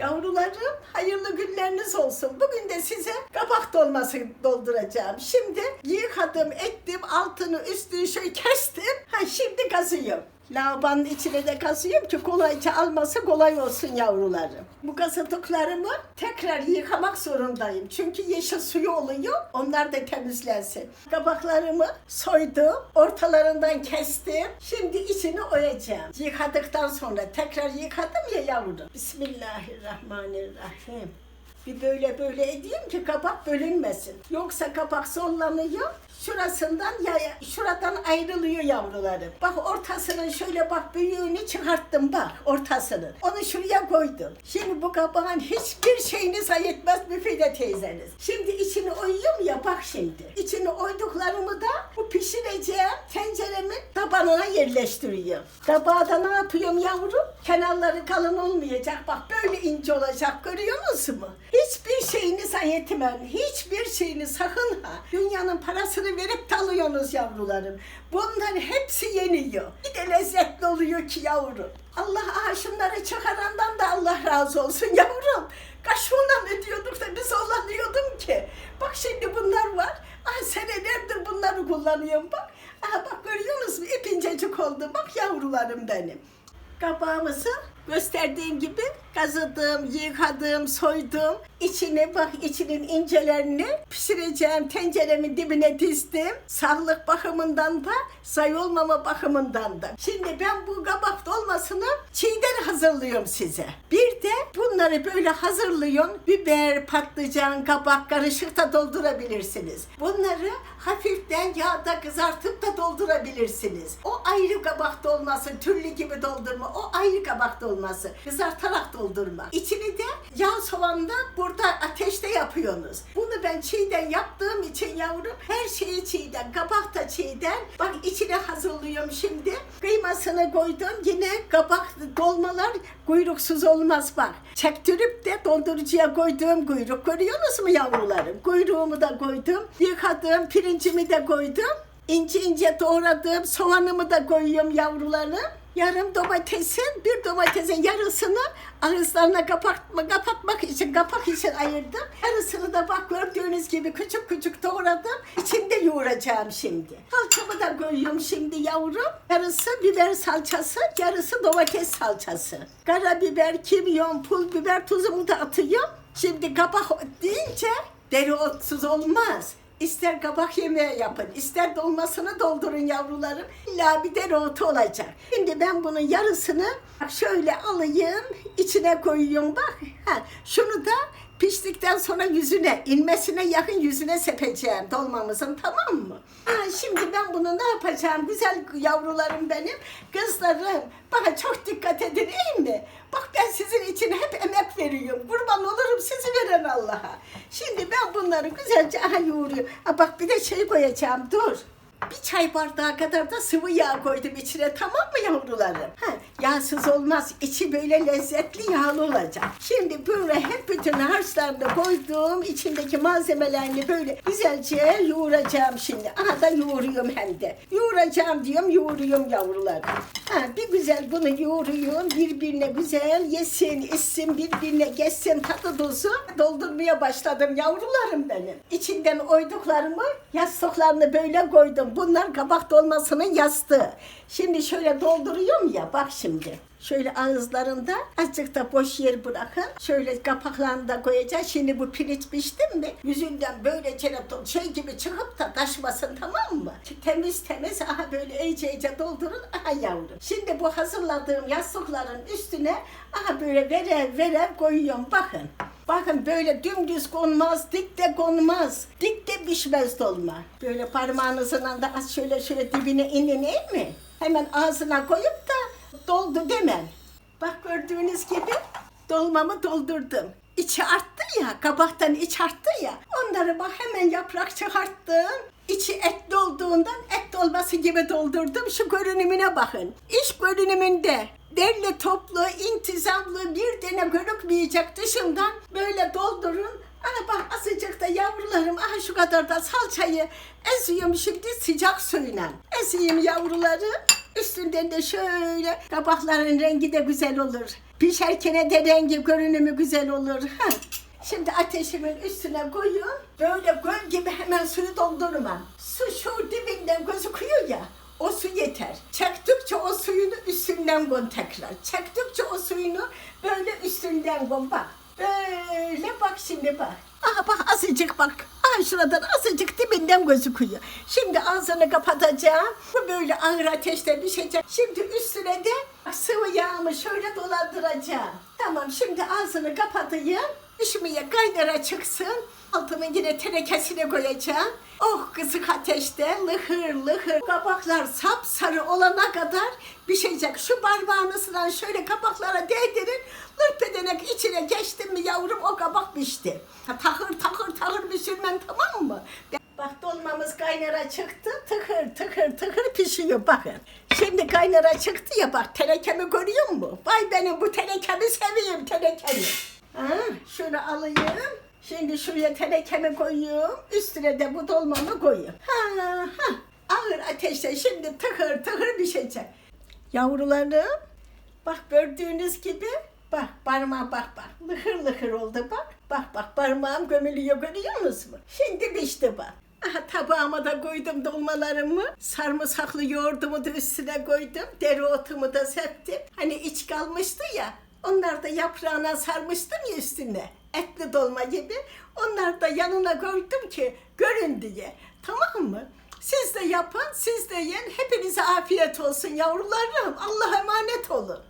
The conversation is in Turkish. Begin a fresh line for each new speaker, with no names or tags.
Yavrularım hayırlı günleriniz olsun. Bugün de size kabak dolması dolduracağım. Şimdi yıkadım, ettim, altını üstünü şöyle kestim. Ha şimdi kazıyorum. Lavanın içine de kazıyorum ki kolayca alması kolay olsun yavrularım. Bu kazıdıklarımı tekrar yıkamak zorundayım. Çünkü yeşil suyu oluyor. Onlar da temizlensin. Kabaklarımı soydum. Ortalarından kestim. Şimdi içini oyacağım. Yıkadıktan sonra tekrar yıkadım ya yavrum. Bismillahirrahmanirrahim. Bir böyle böyle edeyim ki kabak bölünmesin. Yoksa kabak sollanıyor. Şurasından ya şuradan ayrılıyor yavrularım. Bak ortasının şöyle bak büyüğünü çıkarttım bak ortasını. Onu şuraya koydum. Şimdi bu kabağın hiçbir şeyini sayetmez Müfide teyzeniz. Şimdi içini oyuyorum ya bak şimdi. İçini oyduklarımı da bu pişireceğim tenceremin tabanına yerleştiriyorum. Kabağı da ne yapıyorum yavrum? Kenarları kalın olmayacak. Bak böyle ince olacak görüyorsunuz mu? Hiçbir şeyini sayetmem. Hiçbir şeyini sakın ha. Dünyanın parasını verip de yavrularım. Bunların hepsi yeniyor. Bir de lezzetli oluyor ki yavrum. Allah aha şunları çıkarandan da Allah razı olsun yavrum. Kaşığından ödüyorduk da biz olanıyordum ki. Bak şimdi bunlar var. Ah senelerdir bunları kullanıyorum bak. Aha bak görüyorsunuz mu? İpincecik oldu. Bak yavrularım benim. Kabağımızı gösterdiğim gibi kazıdım, yıkadım, soydum. İçine bak içinin incelerini pişireceğim tenceremin dibine dizdim. Sağlık bakımından da zay olmama bakımından da. Şimdi ben bu kabak dolmasını çiğden hazırlıyorum size. Bir de bunları böyle hazırlıyorum. Biber, patlıcan, kabak karışık da doldurabilirsiniz. Bunları hafiften yağda kızartıp da doldurabilirsiniz. O ayrı kabak dolması, türlü gibi doldurma. O ayrı kabak dolması. Kızartarak doldurma. İçini de yağ soğanla burada ateşte yapıyorsunuz. Bunu ben çiğden yaptığım için yavrum her şeyi çiğden. Kabak da çiğden. Bak içine hazırlıyorum şimdi. Kıymasını koydum. Yine kabak dolmalar kuyruksuz olmaz bak. Çektirip de dondurucuya koyduğum kuyruk. Görüyorsunuz mu yavrularım? Kuyruğumu da koydum. Yıkadım. Pirincimi de koydum. İnce ince doğradığım soğanımı da koyuyorum yavrularım. Yarım domatesin, bir domatesin yarısını ağızlarına kapatma, kapatmak için, kapak için ayırdım. Yarısını da bak gördüğünüz gibi küçük küçük doğradım. İçinde yoğuracağım şimdi. Salçamı da koyuyorum şimdi yavrum. Yarısı biber salçası, yarısı domates salçası. Karabiber, kimyon, pul biber, tuzumu da atıyorum. Şimdi kabak deyince dereotsuz olmaz. İster kabak yemeği yapın, ister dolmasını doldurun yavrularım. İlla bir dereotu olacak. Şimdi ben bunun yarısını şöyle alayım, içine koyuyorum bak. Ha, şunu da piştikten sonra yüzüne, inmesine yakın yüzüne sepeceğim dolmamızın tamam mı? Ha, şimdi ben bunu ne yapacağım güzel yavrularım benim, kızlarım. Bana çok dikkat edin iyi mi? Bak ben sizin için hep emek veriyorum. Kurban olurum sizi veren Allah'a. Şimdi ben bunları güzelce aha yoğuruyorum. Ha, bak bir de şey koyacağım dur. Bir çay bardağı kadar da sıvı yağ koydum içine tamam mı yavrularım? Ha, yağsız olmaz. içi böyle lezzetli yağlı olacak. Şimdi böyle hep bütün harçlarını koyduğum içindeki malzemelerini böyle güzelce yoğuracağım şimdi. Aha da yoğuruyorum hem de. Yoğuracağım diyorum yoğuruyorum yavrularım. Ha, bir güzel bunu yoğuruyorum. Birbirine güzel yesin, içsin, birbirine geçsin tadı tuzu. Doldurmaya başladım yavrularım benim. İçinden oyduklarımı yastıklarını böyle koydum. Bunlar kabak dolmasının yastığı. Şimdi şöyle dolduruyorum ya bak şimdi. Şöyle ağızlarında azıcık da boş yer bırakın. Şöyle kapaklarını da koyacağız. Şimdi bu pirinç pişti mi yüzünden böyle çenet şey gibi çıkıp da taşmasın tamam mı? Temiz temiz aha böyle iyice iyice doldurun. Aha yavrum. Şimdi bu hazırladığım yastıkların üstüne aha böyle verev verev koyuyorum bakın. Bakın böyle dümdüz konmaz, dik de konmaz. Dik de pişmez dolma. Böyle parmağınızın da az şöyle şöyle dibine inin değil mi? Hemen ağzına koyup da doldu demem. Bak gördüğünüz gibi dolmamı doldurdum. İçi arttı ya, kabaktan iç arttı ya. Onları bak hemen yaprak çıkarttım. İçi etli olduğundan et dolması gibi doldurdum. Şu görünümüne bakın. İş görünümünde derli toplu, intizamlı bir tane görükmeyecek dışından böyle doldurun. Ana bak azıcık da yavrularım aha şu kadar da salçayı eziyorum şimdi sıcak suyla. Ezeyim yavruları. Üstünden de şöyle kabakların rengi de güzel olur. Pişerken de rengi görünümü güzel olur. Şimdi ateşimin üstüne koyun. Böyle göl gibi hemen suyu doldurmam. Su şu dibinden gözüküyor ya. O su yeter. Çektikçe o suyunu üstünden koy tekrar. Çektikçe o suyunu böyle üstünden koy bak. Böyle bak şimdi bak. Aha bak azıcık bak. Aha şuradan azıcık dibinden gözüküyor. Şimdi ağzını kapatacağım. Bu böyle ağır ateşte pişecek. Şimdi üstüne de sıvı yağımı şöyle dolandıracağım. Tamam şimdi ağzını kapatayım. Pişmeye kaynara çıksın. Altını yine tenekesine koyacağım. Oh kısık ateşte lıhır lıhır kabaklar sapsarı olana kadar pişecek. Şu parmağınızla şöyle kabaklara değdirin. Lırpedenek içine geçtin mi yavrum o kabak pişti. Ha, Takır takır takır pişirmem tamam mı? Bak dolmamız kaynara çıktı. Tıkır tıkır tıkır pişiyor bakın. Şimdi kaynara çıktı ya bak tenekemi görüyor musun? Vay benim bu tenekemi seveyim tenekemi. Ha, şunu alayım. Şimdi şuraya tenekemi koyuyorum. Üstüne de bu dolmamı koyuyorum. Ha, ha. Ağır ateşte şimdi tıkır tıkır pişecek. Yavrularım bak gördüğünüz gibi bak parmağa bak bak lıhır lıhır oldu bak. Bak bak parmağım gömülüyor görüyor musunuz? Şimdi pişti bak. Aha tabağıma da koydum dolmalarımı. Sarımsaklı yoğurdumu da üstüne koydum. Dereotumu da serptim. Hani iç kalmıştı ya. Onlar da yaprağına sarmıştım ya üstüne. Etli dolma gibi. Onlar da yanına koydum ki görün diye. Tamam mı? Siz de yapın, siz de yiyin. Hepinize afiyet olsun yavrularım. Allah'a emanet olun.